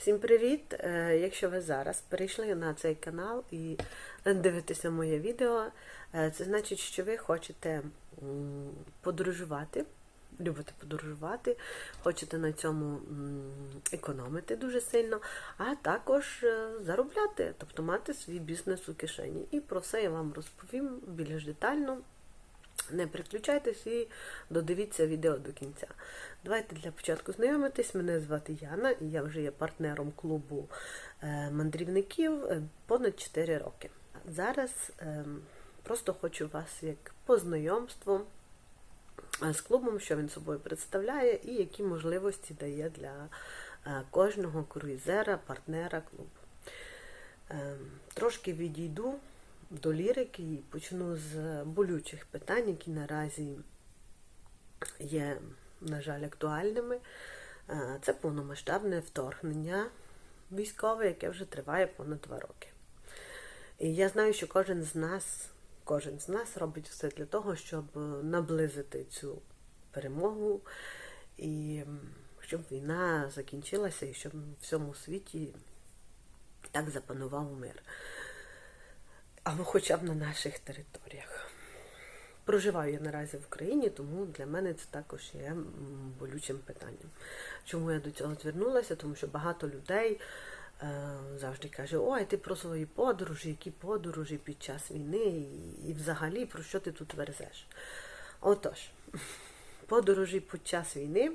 Всім привіт! Е, Якщо ви зараз перейшли на цей канал і дивитеся моє відео, е, це значить, що ви хочете подорожувати, любите подорожувати, хочете на цьому економити дуже сильно, а також е, заробляти, тобто мати свій бізнес у кишені. І про все я вам розповім більш детально. Не переключайтесь і додивіться відео до кінця. Давайте для початку знайомитись. Мене звати Яна, і я вже є партнером клубу е, мандрівників е, понад 4 роки. Зараз е, просто хочу вас як по знайомству е, з клубом, що він собою представляє, і які можливості дає для кожного круїзера, партнера клубу. Трошки відійду до лірики і почну з болючих питань, які наразі є, на жаль, актуальними. Е, Це повномасштабне вторгнення військове, яке вже триває понад два роки. І я знаю, що кожен з нас, кожен з нас робить все для того, щоб наблизити цю перемогу, і щоб війна закінчилася, і щоб в всьому світі так запанував мир або хоча б на наших територіях. Проживаю я наразі в Україні, тому для мене це також є болючим питанням. Чому я до цього звернулася? Тому що багато людей е, завжди каже, ой, ти про свої подорожі, які подорожі під час війни, і взагалі про що ти тут верзеш. Отож, подорожі під час війни,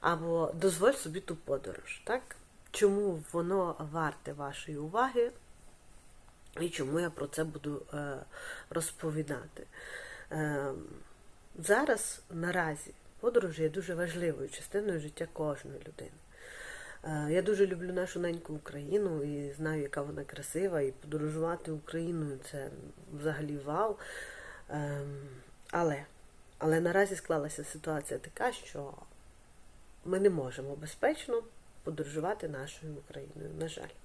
або дозволь собі ту подорож, так? Чому воно варте вашої уваги? І чому я про це буду е, розповідати? Е, зараз наразі подорожі є дуже важливою частиною життя кожної людини. Е, я дуже люблю нашу неньку Україну і знаю, яка вона красива, і подорожувати Україною це взагалі вау. Але, але наразі склалася ситуація така, що ми не можемо безпечно подорожувати нашою Україною, на жаль.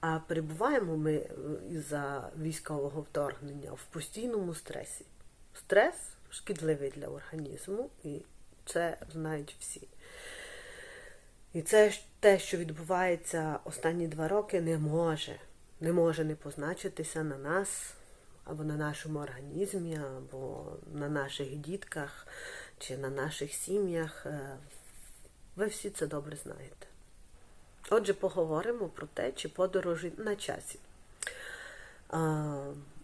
А перебуваємо ми е, із-за військового вторгнення в постійному стресі. Стрес шкідливий для організму, і це знають всі. І це те, що відбувається останні два роки, не може, не може не позначитися на нас, або на нашому організмі, або на наших дітках, чи на наших сім'ях. Е, Ви всі це добре знаєте. Отже, поговоримо про те, чи подорожі на часі.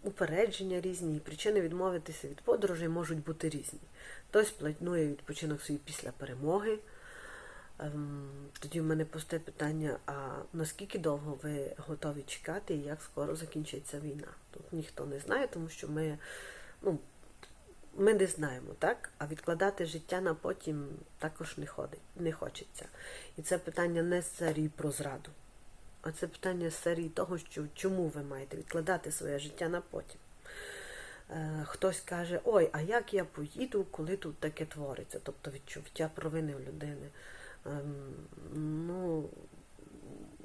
Упередження різні, причини відмовитися від подорожей можуть бути різні. Хтось планує відпочинок свій після перемоги. Ем, Тоді в мене пусте питання: а наскільки довго ви готові чекати і як скоро закінчиться війна? Тут ніхто не знає, тому що ми, ну, ми не знаємо, так? А відкладати життя на потім також не ходить, не хочеться. І це питання не з серії про зраду, а це питання з серії того, що чому ви маєте відкладати своє життя на потім. Е, Хтось каже, ой, а як я поїду, коли тут таке твориться? Тобто відчуття провини в людини. Ем, ну,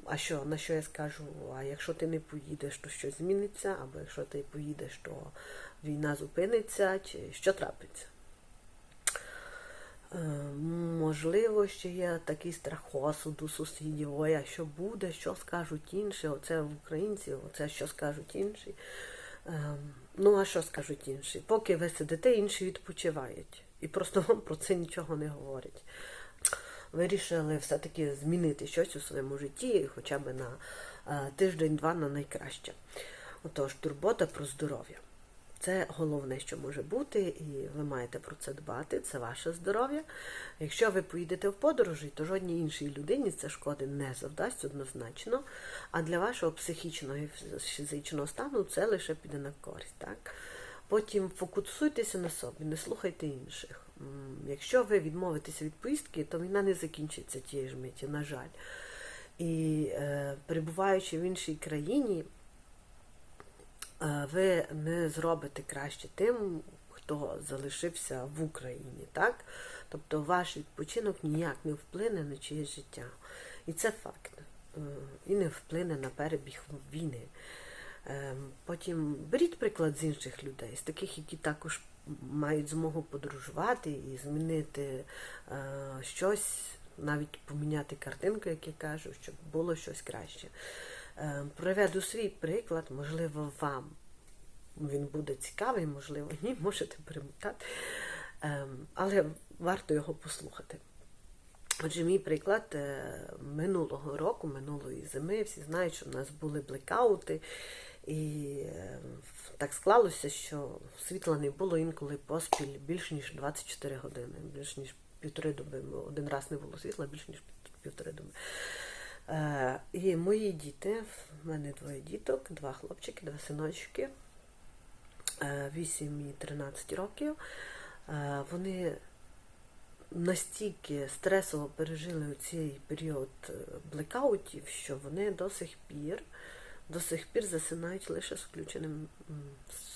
а що, на що я скажу? А якщо ти не поїдеш, то щось зміниться, або якщо ти поїдеш, то війна зупиниться, чи що трапиться? Е, Можливо, ще є такий страх осуду сусідів, ой, а що буде, що скажуть інші, оце в українці, оце що скажуть інші. Е, Ну, а що скажуть інші? Поки ви сидите, інші відпочивають. І просто вам про це нічого не говорять. Вирішили все-таки змінити щось у своєму житті, хоча б на е, тиждень-два на найкраще. Отож, турбота про здоров'я. Це головне, що може бути, і ви маєте про це дбати, це ваше здоров'я. Якщо ви поїдете в подорожі, то жодній іншій людині це шкоди не завдасть однозначно. А для вашого психічного і фізичного стану це лише піде на користь. Так? Потім фокусуйтеся на собі, не слухайте інших. Якщо ви відмовитеся від поїздки, то війна не закінчиться тієї ж миті, на жаль. І е, перебуваючи в іншій країні, ви не зробите краще тим, хто залишився в Україні, так? Тобто ваш відпочинок ніяк не вплине на чиєсь життя. І це факт. Е, І не вплине на перебіг війни. Е, Потім беріть приклад з інших людей, з таких, які також мають змогу подорожувати і змінити е, щось навіть поміняти картинку, як я кажу, щоб було щось краще. Е, Приведу свій приклад, можливо, вам він буде цікавий, можливо, ні, можете перемотати. Ем, Але варто його послухати. Отже, мій приклад е, минулого року, минулої зими, всі знають, що в нас були блекаути, і е, так склалося, що світла не було інколи поспіль більш ніж 24 години, більш ніж півтори доби. Один раз не було світла, більш ніж півтори доби. Е, І мої діти, в мене двоє діток, два хлопчики, два синочки, 8 і 13 років. Е, Вони настільки стресово пережили у цей період е, блекаутів, що вони до сих пір до сих пір засинають лише з включеним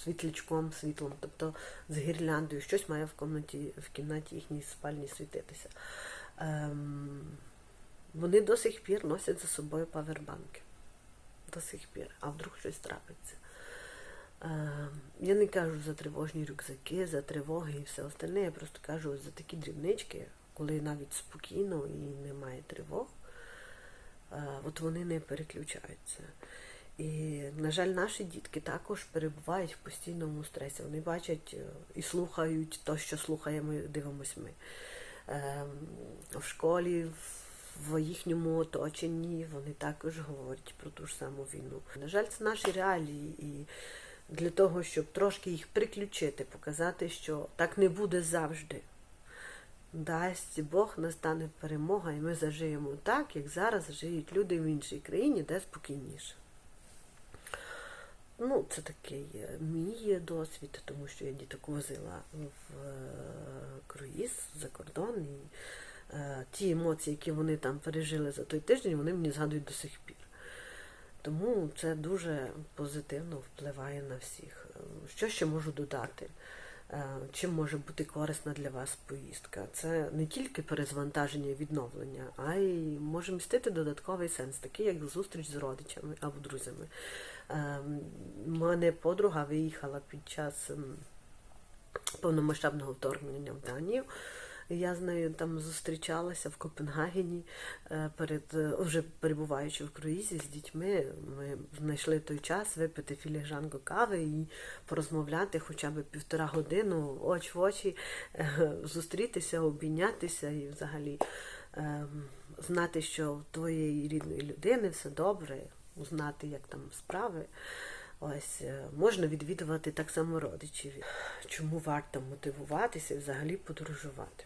світлячком, світлом, тобто з гірляндою. Щось має в кімнаті, в кімнаті їхній спальні світитися. Вони до сих пір носять за собою павербанки. До сих пір, а вдруг щось трапиться. Ем, Я не кажу за тривожні рюкзаки, за тривоги і все остальне. Я просто кажу за такі дрібнички, коли навіть спокійно і немає тривог, е, от вони не переключаються. І, на жаль, наші дітки також перебувають в постійному стресі. Вони бачать е, і слухають те, що слухаємо і дивимось ми. Ем, В школі, в їхньому оточенні вони також говорять про ту ж саму війну. На жаль, це наші реалії, і для того, щоб трошки їх приключити, показати, що так не буде завжди. Дасть Бог, настане перемога, і ми зажиємо так, як зараз живуть люди в іншій країні, де спокійніше. Ну, це такий е, мій досвід, тому що я діток возила в е, круїз за кордон. І ті емоції, які вони там пережили за той тиждень, вони мені згадують до сих пір. Тому це дуже позитивно впливає на всіх. Е, Що ще можу додати? Е, Чим може бути корисна для вас поїздка? Це не тільки перезвантаження і відновлення, а й може містити додатковий сенс, такий як зустріч з родичами або друзями. Е, У мене подруга виїхала під час повномасштабного вторгнення в Данію. Я з нею там зустрічалася в Копенгагені, е, перед е, вже перебуваючи в круїзі з дітьми. Ми знайшли той час випити філіжанку кави і порозмовляти хоча б півтора годину, оч в очі, е, зустрітися, обійнятися і взагалі е, знати, що в твоєї рідної людини все добре, узнати, як там справи. Ось можна відвідувати так само родичів. Чому варто мотивуватися і взагалі подорожувати?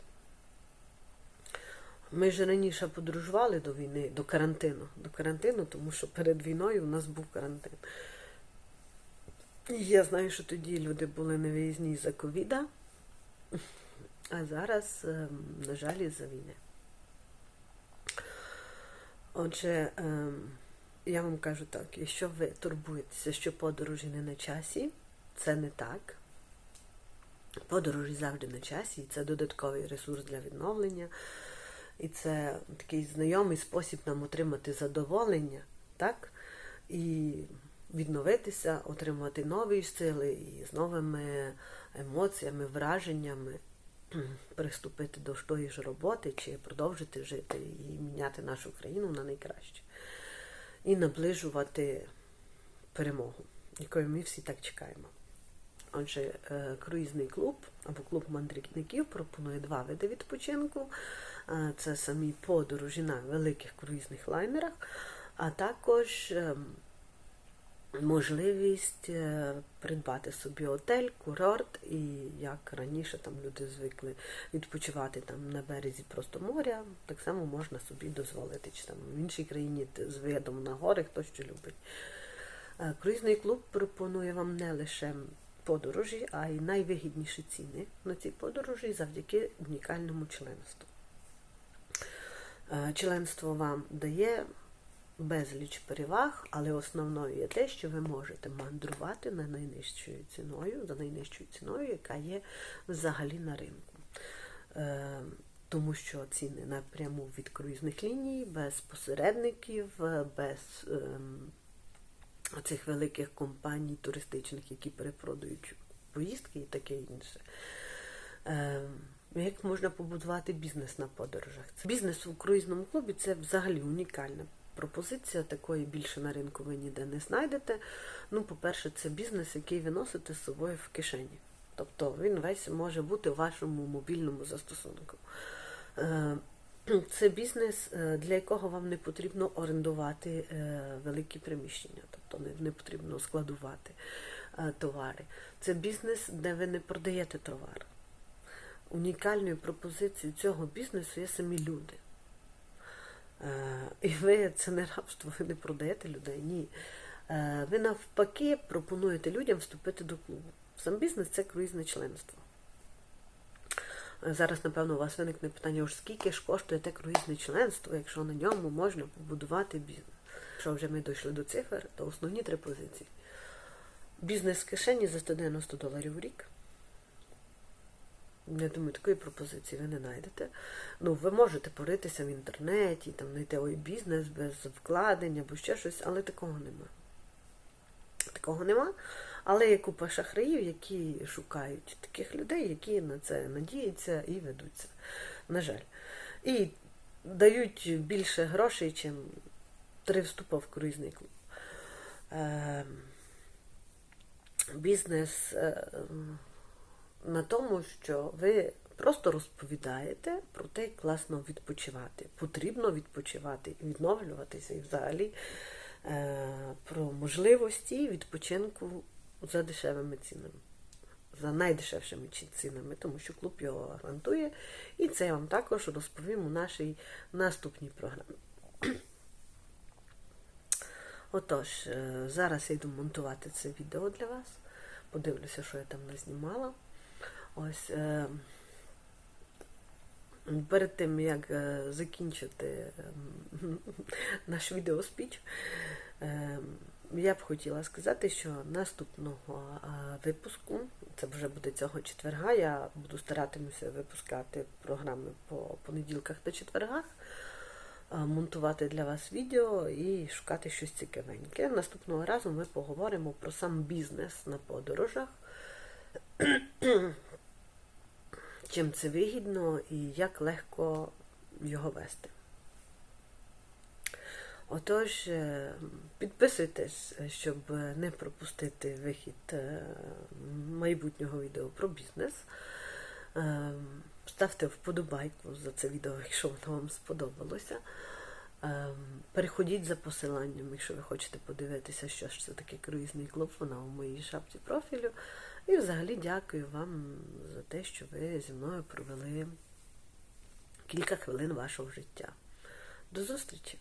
Ми ж раніше подорожували до війни, до карантину. До карантину, тому що перед війною у нас був карантин. І я знаю, що тоді люди були на виїзні за ковіда, а зараз, ем, на жаль, із-за війни. Отже, ем, я вам кажу так, якщо ви турбуєтеся, що подорожі не на часі, це не так. Подорожі завжди на часі, і це додатковий ресурс для відновлення. І це такий знайомий спосіб нам отримати задоволення, так? І відновитися, отримати нові сили і з новими емоціями, враженнями приступити до тої ж роботи чи продовжити жити і міняти нашу країну на найкраще. І наближувати перемогу, якої ми всі так чекаємо. Отже, е, круїзний клуб або клуб мандрівників пропонує два види відпочинку. Е, Це самі подорожі на великих круїзних лайнерах, а також ем, можливість е, придбати собі отель, курорт, і як раніше там люди звикли відпочивати там на березі просто моря, так само можна собі дозволити, чи там в іншій країні з видом на гори, хто що любить. Е, Круїзний клуб пропонує вам не лише подорожі, а й найвигідніші ціни на ці подорожі завдяки унікальному членству. Е, Членство вам дає безліч переваг, але основною є те, що ви можете мандрувати на найнижчою ціною, за найнижчою ціною, яка є взагалі на ринку. Е, Тому що ціни напряму від круїзних ліній, без посередників, без ем, цих великих компаній туристичних, які перепродають поїздки і таке інше. Ем, Як можна побудувати бізнес на подорожах? Бізнес у круїзному клубі це взагалі унікальна пропозиція. Такої більше на ринку ви ніде не знайдете. Ну, по-перше, це бізнес, який ви носите з собою в кишені. Тобто він весь може бути у вашому мобільному застосунку. Це бізнес, е, для якого вам не потрібно орендувати е, великі приміщення, тобто не, потрібно складувати е, товари. Це бізнес, де ви не продаєте товар. Унікальною пропозицією цього бізнесу є самі люди. І ви це не рабство, ви не продаєте людей. Ні. Ви навпаки пропонуєте людям вступити до клубу. Сам бізнес це круїзне членство. Зараз, напевно, у вас виникне питання, ось скільки ж коштує те круїзне членство, якщо на ньому можна побудувати бізнес. Якщо вже ми дійшли до цифр, то основні три позиції. Бізнес в кишені за 190 доларів у рік. Я думаю, такої пропозиції ви не знайдете. Ну, ви можете поритися в інтернеті, там знайти ой бізнес без вкладень або ще щось, але такого нема. Такого нема. Але є купа шахраїв, які шукають таких людей, які на це надіються і ведуться. На жаль. І дають більше грошей, ніж три вступи в круїзний клуб. Е, Бізнес е, на тому, що ви просто розповідаєте про те, як класно відпочивати. Потрібно відпочивати, і відновлюватися і взагалі е, про можливості відпочинку за дешевими цінами, за найдешевшими цінами, тому що клуб його гарантує. І це я вам також розповім у нашій наступній програмі. Отож, е, зараз я йду монтувати це відео для вас. Подивлюся, що я там назнімала. Ось е, перед тим, як е, закінчити наш відеоспіч, я б хотіла сказати, що наступного випуску, це вже буде цього четверга, я буду старатимуся випускати програми по понеділках та четвергах, монтувати для вас відео і шукати щось цікавеньке. Наступного разу ми поговоримо про сам бізнес на подорожах чим це вигідно і як легко його вести. Отож, е, підписуйтесь, щоб не пропустити вихід е, майбутнього відео про бізнес. Е, Ставте вподобайку за це відео, якщо воно вам сподобалося. Переходіть за посиланням, якщо ви хочете подивитися, що ж це таке круїзний клуб, вона у моїй шапці профілю. І взагалі дякую вам за те, що ви зі мною провели кілька хвилин вашого життя. До зустрічі!